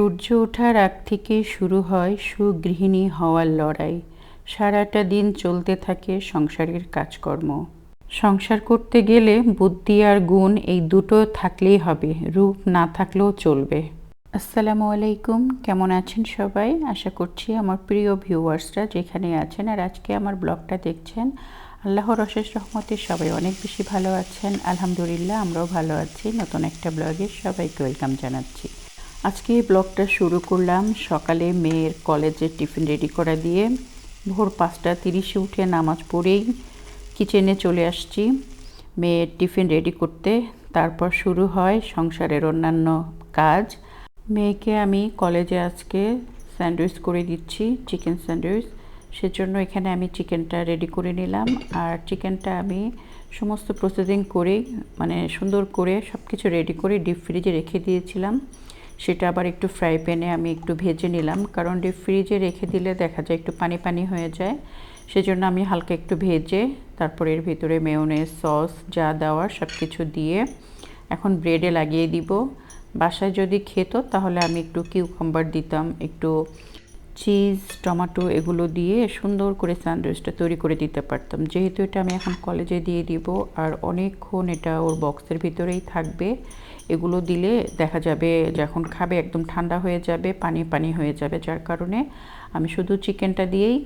সূর্য ওঠার আগ থেকে শুরু হয় সুগৃহিণী হওয়ার লড়াই। সারাটা দিন চলতে থাকে সংসারের কাজকর্ম। সংসার করতে গেলে বুদ্ধি আর গুণ এই দুটো থাকলেই হবে, রূপ না থাকলেও চলবে। আসসালামু আলাইকুম, কেমন আছেন সবাই? আশা করছি আমার প্রিয় ভিউয়ার্সরা যেখানে আছেন আর আজকে আমার ব্লগটা দেখছেন, আল্লাহর অশেষ রহমতে সবাই অনেক বেশি ভালো আছেন। আলহামদুলিল্লাহ, আমরাও ভালো আছি। নতুন একটা ব্লগে সবাইকে ওয়েলকাম জানাচ্ছি। আজকে এই ব্লগটা শুরু করলাম সকালে মেয়ের কলেজের টিফিন রেডি করা দিয়ে। ভোর পাঁচটা তিরিশে উঠে নামাজ পড়েই কিচেনে চলে আসছি। মেয়ের টিফিন রেডি করতে তারপর শুরু হয় সংসারের অন্যান্য কাজ। মেয়েকে আমি কলেজে আজকে স্যান্ডউইচ করে দিচ্ছি, চিকেন স্যান্ডউইচ। সেজন্য এখানে আমি চিকেনটা রেডি করে নিলাম। আর চিকেনটা আমি সমস্ত প্রসেসিং করে মানে সুন্দর করে সব কিছু রেডি করে ডিপ ফ্রিজে রেখে দিয়েছিলাম। সেটা আবার একটু ফ্রাই প্যানে আমি একটু ভেজে নিলাম। কারণ ডিপ ফ্রিজে রেখে দিলে দেখা যায় একটু পানি পানি হয়ে যায়। সেজন্য আমি হালকা একটু ভেজে, তারপরে এর ভিতরে মেয়নেজ সস যা দেওয়ার সব কিছু দিয়ে এখন ব্রেডে লাগিয়ে দিব। বাসায় যদি খেত তাহলে আমি একটু কিউকাম্বার দিতাম, একটু চিজ টমেটো এগুলো দিয়ে সুন্দর করে স্যান্ডউইচটা তৈরি করে দিতে পারতাম। যেহেতু এটা আমি এখন কলেজে দিয়ে দিব আর অনেকক্ষণ এটা ওর বক্সের ভিতরেই থাকবে। এগুলো দিলে দেখা যাবে যখন খাবে, একদম ঠান্ডা হয়ে যাবে, পানি পানি হয়ে যাবে। যার কারণে আমি শুধু চিকেনটা দিয়েই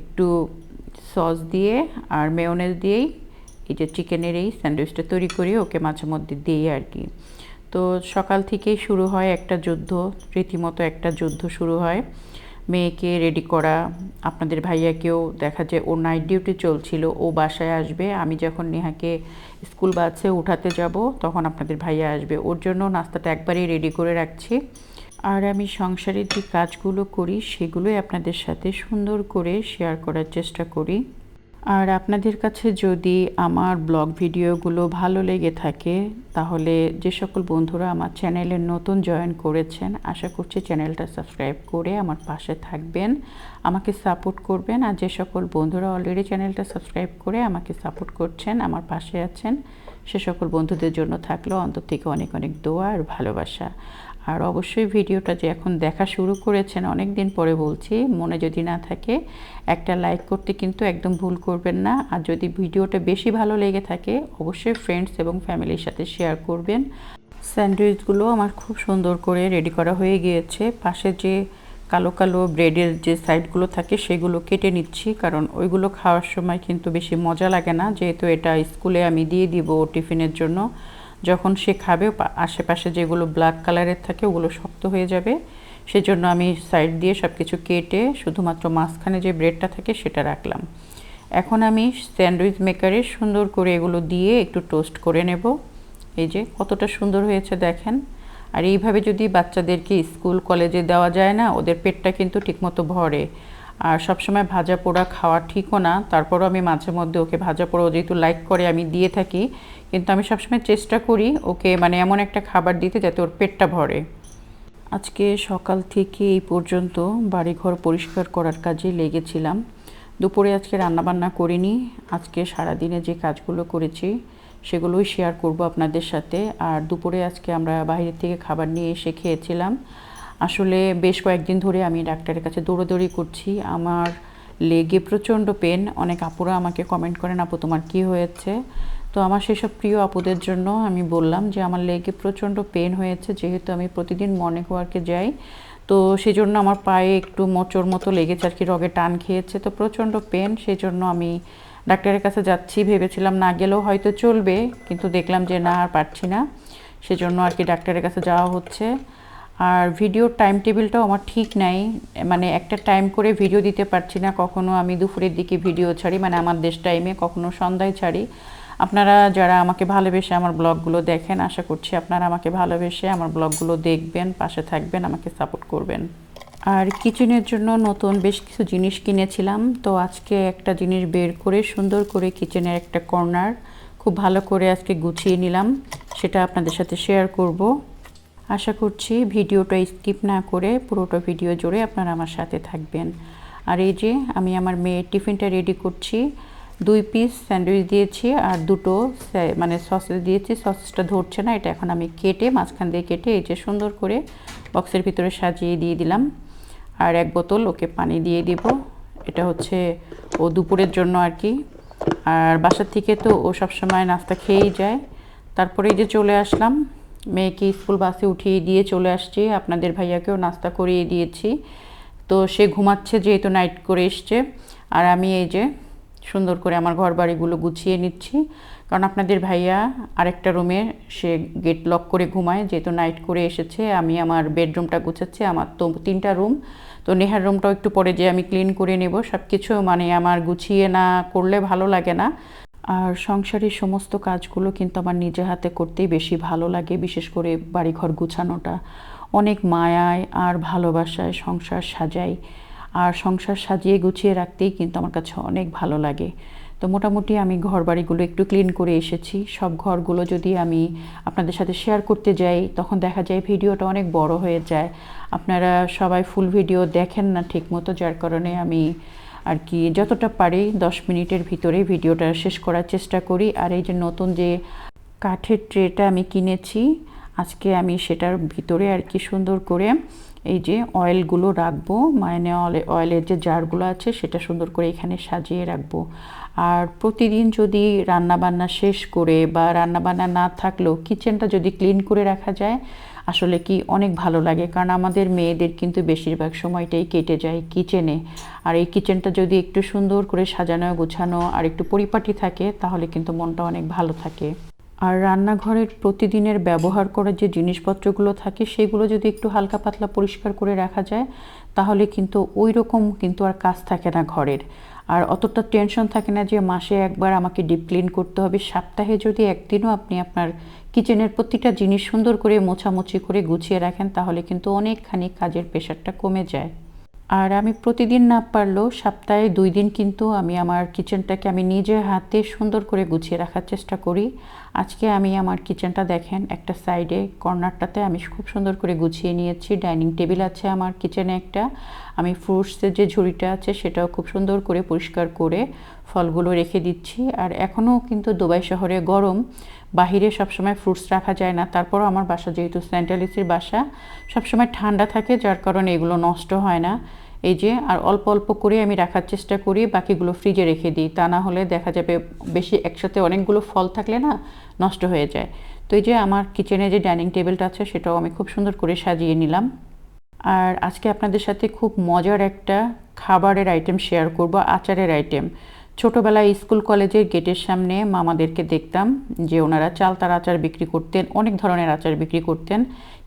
একটু সস দিয়ে আর মেয়নেজ দিয়েই এই যে চিকেনের এই স্যান্ডউইচটা তৈরি করি, ওকে মাঝে মধ্যে দিই আর কি। তো সকাল থেকেই শুরু হয় একটা যুদ্ধ, রীতিমতো একটা যুদ্ধ শুরু হয়। মেয়েকে রেডি করা, আপনাদের ভাইয়াকেও দেখা যায় ও নাইট ডিউটি চলছিল, ও বাসায় আসবে, আমি যখন নেহাকে স্কুল বাসে উঠাতে যাব, তখন আপনাদের ভাইয়া আসবে। ওর জন্য নাস্তাটা একবারেই রেডি করে রাখছি। আর আমি সংসারের যে কাজগুলো করি, সেগুলোই আপনাদের সাথে সুন্দর করে শেয়ার করার চেষ্টা করি। আর আপনাদের কাছে যদি আমার ব্লগ ভিডিওগুলো ভালো লেগে থাকে, তাহলে যে সকল বন্ধুরা আমার চ্যানেলে নতুন জয়েন করেছেন, আশা করছি চ্যানেলটা সাবস্ক্রাইব করে আমার পাশে থাকবেন, আমাকে সাপোর্ট করবেন, আর যে সকল বন্ধুরা অলরেডি চ্যানেলটা সাবস্ক্রাইব করে আমাকে সাপোর্ট করছেন, আমার পাশে আছেন, সে সকল বন্ধুদের জন্য থাকল অন্তর থেকে অনেক অনেক দোয়া আর ভালোবাসা। আর অবশ্যই ভিডিওটা যে এখন দেখা শুরু করেছেন অনেক দিন পরে বলছি, মনে যদি না থাকে, একটা লাইক করতে কিন্তু একদম ভুল করবেন না। আর যদি ভিডিওটা বেশি ভালো লেগে থাকে, অবশ্যই ফ্রেন্ডস এবং ফ্যামিলির সাথে শেয়ার করবেন। স্যান্ডউইচগুলো আমার খুব সুন্দর করে রেডি করা হয়ে গিয়েছে। পাশে যে কালো কালো ব্রেডের যে সাইডগুলো থাকে, সেগুলো কেটে নিচ্ছি, কারণ ওইগুলো খাওয়ার সময় কিন্তু বেশি মজা লাগে না। যেহেতু এটা স্কুলে আমি দিয়ে দিব টিফিনের জন্য। যখন সে খাবে আশেপাশে যেগুলো ব্ল্যাক কালারের থাকে, ওগুলো শক্ত হয়ে যাবে। সেজন্য আমি সাইড দিয়ে সব কিছু কেটে শুধুমাত্র মাঝখানে যে ব্রেডটা থাকে, সেটা রাখলাম। এখন আমি স্যান্ডউইচ মেকারে সুন্দর করে এগুলো দিয়ে একটু টোস্ট করে নেব। এই যে, কতটা সুন্দর হয়েছে দেখেন। আর এইভাবে যদি বাচ্চাদেরকে স্কুল, কলেজে দেওয়া যায় না, ওদের পেটটা কিন্তু ঠিকমতো ভরে। আর সবসময় ভাজা পোড়া খাওয়া ঠিকও না। তারপরও আমি মাঝে মধ্যে ওকে ভাজা পোড়াও যেহেতু লাইক করে আমি দিয়ে থাকি, কিন্তু আমি সবসময় চেষ্টা করি ওকে মানে এমন একটা খাবার দিতে যাতে ওর পেটটা ভরে। আজকে সকাল থেকে এই পর্যন্ত বাড়িঘর পরিষ্কার করার কাজে লেগেছিলাম। দুপুরে আজকে রান্নাবান্না করিনি। আজকে সারাদিনে যে কাজগুলো করেছি সেগুলোই শেয়ার করব আপনাদের সাথে। আর দুপুরে আজকে আমরা বাইরে থেকে খাবার নিয়ে এসে খেয়েছিলাম। আসলে বেশ কয়েকদিন ধরে আমি ডাক্তারের কাছে দৌড়োদৌড়ি করছি। আমার লেগে প্রচণ্ড পেন অনেক আপুরা আমাকে কমেন্ট করেন, আপু, তোমার কি হয়েছে? তো আমার সেসব প্রিয় আপুদের জন্য আমি বললাম যে, আমার লেগে প্রচণ্ড পেন হয়েছে, যেহেতু আমি প্রতিদিন মর্নিং ওয়ার্কে যাই। তো সেই জন্য আমার পায়ে একটু মোচর মতো লেগেছে আর কি রগে টান খেয়েছে। তো প্রচণ্ড পেন সেই জন্য আমি ডাক্তারের কাছে যাচ্ছি। ভেবেছিলাম না গেলেও হয়তো চলবে, কিন্তু দেখলাম যে, না, আর পারছি না। সেজন্য আর কি ডাক্তারের কাছে যাওয়া হচ্ছে। আর ভিডিওর টাইম টেবিলটাও আমার ঠিক নাই। মানে একটা টাইম করে ভিডিও দিতে পারছি না, কখনো আমি দুপুরের দিকে ভিডিও ছাড়ি মানে আমার দেশ টাইমে কখনো সন্ধ্যায় ছাড়ি। আপনারা যারা আমাকে ভালোবেসে আমার ব্লগগুলো দেখেন, আশা করছি আপনারা আমাকে ভালোবেসে আমার ব্লগগুলো দেখবেন, পাশে থাকবেন, আমাকে সাপোর্ট করবেন। আর কিচেনের জন্য নতুন বেশ কিছু জিনিস কিনেছিলাম, তো আজকে একটা জিনিস বের করে, সুন্দর করে কিচেনের একটা কর্নার খুব ভালো করে আজকে গুছিয়ে নিলাম, সেটা আপনাদের সাথে শেয়ার করব। আশা করছি ভিডিওটা স্কিপ না করে পুরোটা ভিডিও জুড়ে আপনারা আমার সাথে থাকবেন। আর এই যে আমি আমার মেয়ের টিফিনটা রেডি করছি, দুই পিস স্যান্ডউইচ দিয়েছি আর দুটো মানে সসেস দিয়েছি। সসেসটা ধরছে না, এটা এখন আমি কেটে মাঝখান দিয়ে কেটে এই যে সুন্দর করে বক্সের ভিতরে সাজিয়ে দিয়ে দিলাম। আর এক বোতল ওকে পানি দিয়ে দিব। এটা হচ্ছে ও দুপুরের জন্য আর কি। আর বাসার থেকে তো ও সবসময় নাস্তা খেয়েই যায়। তারপরে এই যে চলে আসলাম। মেয়েকে স্কুল বাসে উঠিয়ে দিয়ে চলে আসছি। আপনাদের ভাইয়াকেও নাস্তা করিয়ে দিয়েছি। তো সে ঘুমাচ্ছে যেহেতু নাইট করে এসছে। আর আমি এই যে সুন্দর করে আমার ঘর বাড়িগুলো গুছিয়ে নিচ্ছি। কারণ আপনাদের ভাইয়া আরেকটা রুমে সে গেট লক করে ঘুমায়, যেহেতু নাইট করে এসেছে। আমি আমার বেডরুমটা গুছাচ্ছি, আমার তো তিনটা রুম। তো নেহার রুমটাও একটু পরে যে আমি ক্লিন করে নেব। সব কিছু মানে আমার গুছিয়ে না করলে ভালো লাগে না। আর সংসারের সমস্ত কাজগুলো কিন্তু আমার নিজে হাতে করতেই বেশি ভালো লাগে, বিশেষ করে বাড়িঘর গুছানোটা। অনেক মায়ায় আর ভালোবাসায় সংসার সাজাই। আর সংসার সাজিয়ে গুছিয়ে রাখতেই কিন্তু আমার কাছে অনেক ভালো লাগে। তো মোটামুটি আমি ঘর বাড়িগুলো একটু ক্লিন করে এসেছি। সব ঘরগুলো যদি আমি আপনাদের সাথে শেয়ার করতে যাই, তখন দেখা যায় ভিডিওটা অনেক বড় হয়ে যায়। আপনারা সবাই ফুল ভিডিও দেখেন না ঠিক মতো যার কারণে আমি আর কি, যতটা পারি দশ মিনিটের ভিতরে ভিডিওটা শেষ করার চেষ্টা করি। আর এই যে নতুন যে কাঠের ট্রেটা আমি কিনেছি, আজকে আমি সেটার ভিতরে আর কি সুন্দর করে এই যে অয়েলগুলো রাখব। মানে অয়েলের যে জারগুলো আছে সেটা সুন্দর করে এখানে সাজিয়ে রাখব। আর প্রতিদিন যদি রান্নাবান্না শেষ করে বা রান্নাবান্না না থাকলেও কিচেনটা যদি ক্লিন করে রাখা যায়, আসলে কি অনেক ভালো লাগে। কারণ আমাদের মেয়েদের কিন্তু বেশিরভাগ সময়টাই কেটে যায় কিচেনে। আর এই কিচেনটা যদি একটু সুন্দর করে সাজানো, গোছানো আর একটু পরিপাটি থাকে, তাহলে কিন্তু মনটা অনেক ভালো থাকে। আর রান্নাঘরের প্রতিদিনের ব্যবহার করার যে জিনিসপত্রগুলো থাকে, সেগুলো যদি একটু হালকা পাতলা পরিষ্কার করে রাখা যায়, তাহলে কিন্তু ওই রকম কিন্তু আর কাজ থাকে না ঘরের। আর অতটা টেনশন থাকে না যে মাসে একবার আমাকে ডিপ ক্লিন করতে হবে। সপ্তাহে যদি একদিনও আপনি আপনার কিচেনের প্রতিটা জিনিস সুন্দর করে মোছামুছি করে গুছিয়ে রাখেন, তাহলে কিন্তু অনেকখানি কাজের প্রেশারটা কমে যায়। আর আমি প্রতিদিন না পারলেও সপ্তাহে দুই দিন কিন্তু আমি আমার কিচেনটাকে আমি নিজে হাতে সুন্দর করে গুছিয়ে রাখার চেষ্টা করি। আজকে আমি আমার কিচেনটা দেখেন, একটা সাইডে, কর্নারটাতে আমি খুব সুন্দর করে গুছিয়ে নিয়েছি। ডাইনিং টেবিল আছে আমার কিচেনে একটা। আমি ফ্রুটসের যে ঝুড়িটা আছে সেটাও খুব সুন্দর করে পরিষ্কার করে ফলগুলো রেখে দিচ্ছি। আর এখনও কিন্তু দুবাই শহরে গরম, বাহিরে সবসময় ফ্রুটস রাখা যায় না। তারপরও আমার বাসা যেহেতু সেন্ট্রাল এসির বাসা, সবসময় ঠান্ডা থাকে, যার কারণে এগুলো নষ্ট হয় না। এই যে, আর অল্প অল্প করে আমি রাখার চেষ্টা করি, বাকিগুলো ফ্রিজে রেখে দিই। তা না হলে দেখা যাবে বেশি একসাথে অনেকগুলো ফল থাকলে না নষ্ট হয়ে যায়। তো এই যে, আমার কিচেনে যে ডাইনিং টেবিলটা আছে, সেটাও আমি খুব সুন্দর করে সাজিয়ে নিলাম। আর আজকে আপনাদের সাথে খুব মজার একটা খাবারের আইটেম শেয়ার করব, আচারের আইটেম ছোটোবেলায় স্কুল কলেজের গেটের সামনে মামাদেরকে দেখতাম যে, ওনারা চালতার আচার বিক্রি করতেন, অনেক ধরনের আচার বিক্রি করতেন।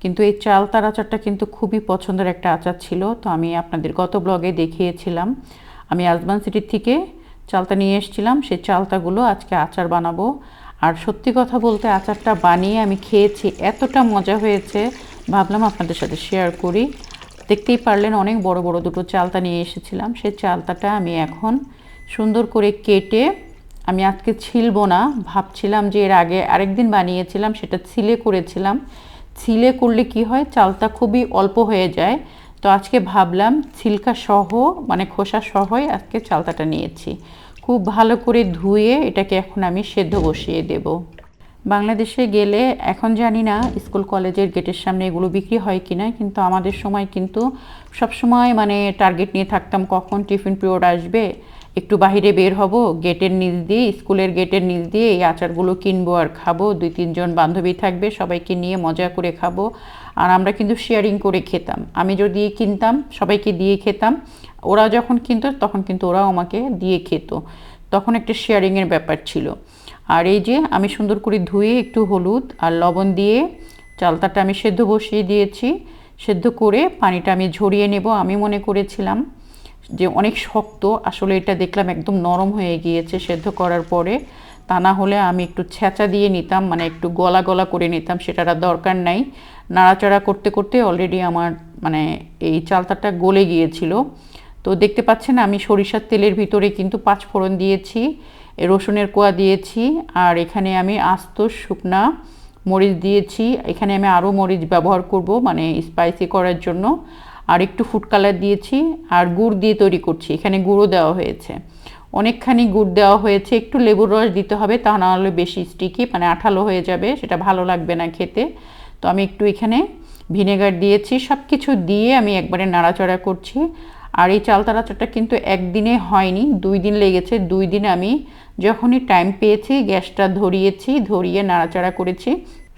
কিন্তু এই চালতার আচারটা কিন্তু খুবই পছন্দের একটা আচার ছিল, তো আমি আপনাদের গত ব্লগে দেখিয়েছিলাম। আমি আজমান সিটির থেকে চালতা নিয়ে এসেছিলাম সেই চালতাগুলো আজকে আচার বানাবো। আর সত্যি কথা বলতে আচারটা বানিয়ে আমি খেয়েছি, এতটা মজা হয়েছে। ভাবলাম আপনাদের সাথে শেয়ার করি। দেখতেই পারলেন অনেক বড় বড় দুটো চালতা নিয়ে এসেছিলাম। সেই চালতাটা আমি এখন সুন্দর করে কেটে আমি আজকে ছিলবো না। ভাবছিলাম যে এর আগে আরেকদিন বানিয়েছিলাম, সেটা ছিলে করেছিলাম। ছিলে করলে কি হয়? চালটা খুবই অল্প হয়ে যায়। তো আজকে ভাবলাম ছিলকা সহ মানে খোসা সহই আজকে চালতাটা নিয়েছি। খুব ভালো করে ধুয়ে এটাকে এখন আমি সেদ্ধ বসিয়ে দেব। বাংলাদেশে গেলে এখন জানি না স্কুল কলেজের গেটের সামনে এগুলো বিক্রি হয় কি না কিন্তু আমাদের সময় কিন্তু সব সময় মানে টার্গেট নিয়ে থাকতাম কখন টিফিন পিরিয়ড আসবে। একটু বাহিরে বের হব, গেটের নিচ দিয়ে, স্কুলের গেটের নিচ দিয়ে এই আচারগুলো কিনবো আর খাব। দুই, তিনজন বান্ধবী থাকবে, সবাইকে নিয়ে মজা করে খাব। আর আমরা কিন্তু শেয়ারিং করে খেতাম। আমি যদি কিনতাম, সবাইকে দিয়ে খেতাম। ওরা যখন কিনতো, তখন কিন্তু ওরাও আমাকে দিয়ে খেত। তখন একটা শেয়ারিংয়ের ব্যাপার ছিল। আর এই যে আমি সুন্দর করে ধুয়ে একটু হলুদ আর লবণ দিয়ে চালতাটা আমি সেদ্ধ বসিয়ে দিয়েছি। সেদ্ধ করে পানিটা আমি ঝরিয়ে নেব, আমি মনে করেছিলাম। যে অনেক শক্ত, আসলে এটা দেখলাম একদম নরম হয়ে গিয়েছে সেদ্ধ করার পরে। তা না হলে আমি একটু ছেঁচা দিয়ে নিতাম মানে একটু গলা গলা করে নিতাম, সেটার আর দরকার নাই। নাড়াচাড়া করতে করতে অলরেডি আমার মানে এই চালতাটা গলে গিয়েছিল। তো দেখতে পাচ্ছেন আমি সরিষার তেলের ভিতরে কিন্তু পাঁচ ফোড়ন দিয়েছি, রসুনের কোয়া দিয়েছি, আর এখানে আমি আস্ত শুকনা মরিচ দিয়েছি। এখানে আমি আরও মরিচ ব্যবহার করব মানে স্পাইসি করার জন্য। আর একটু ফুড কালার দিয়েছি আর গুড় দিয়ে তৈরি করছি। এখানে গুঁড়ো দেওয়া হয়েছে। অনেকখানি গুড় দেওয়া হয়েছে। একটু লেবুর রস দিতে হবে, তা না হলে বেশি স্টিকি মানে আঠালো হয়ে যাবে, সেটা ভালো লাগবে না খেতে। তো আমি একটু এখানে ভিনেগার দিয়েছি। সব কিছু দিয়ে আমি একবারে নাড়াচাড়া করছি। আর এই চাল তাড়াচাড়াটা কিন্তু একদিনে হয়নি, দুই দিন লেগেছে। দুই দিন আমি যখনই টাইম পেয়েছি, গ্যাসটা ধরিয়েছি, ধরিয়ে নাড়াচাড়া করেছি।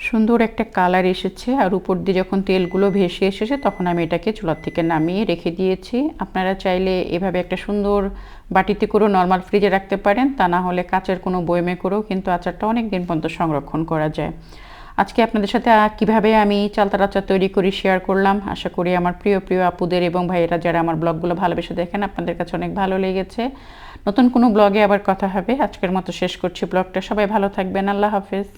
সুন্দর একটা কালার এসেছে আর উপর দিয়ে যখন তেলগুলো ভেসে এসেছে তখন আমি এটাকে চুলার থেকে নামিয়ে রেখে দিয়েছি। আপনারা চাইলে এভাবে একটা সুন্দর বাটিতে করেও নর্মাল ফ্রিজে রাখতে পারেন, তা না হলে কাঁচের কোনো বয়মে করেও কিন্তু আচারটা অনেক দিন পর্যন্ত সংরক্ষণ করা যায়। আজকে আপনাদের সাথে কীভাবে আমি চালতার আচার তৈরি করি শেয়ার করলাম। আশা করি আমার প্রিয় প্রিয় আপুদের এবং ভাইয়েরা যারা আমার ব্লগগুলো ভালোবেসে দেখেন, আপনাদের কাছে অনেক ভালো লেগেছে। নতুন কোনো ব্লগে আবার কথা হবে। আজকের মতো শেষ করছি ব্লগটা। সবাই ভালো থাকবেন। আল্লাহ হাফেজ।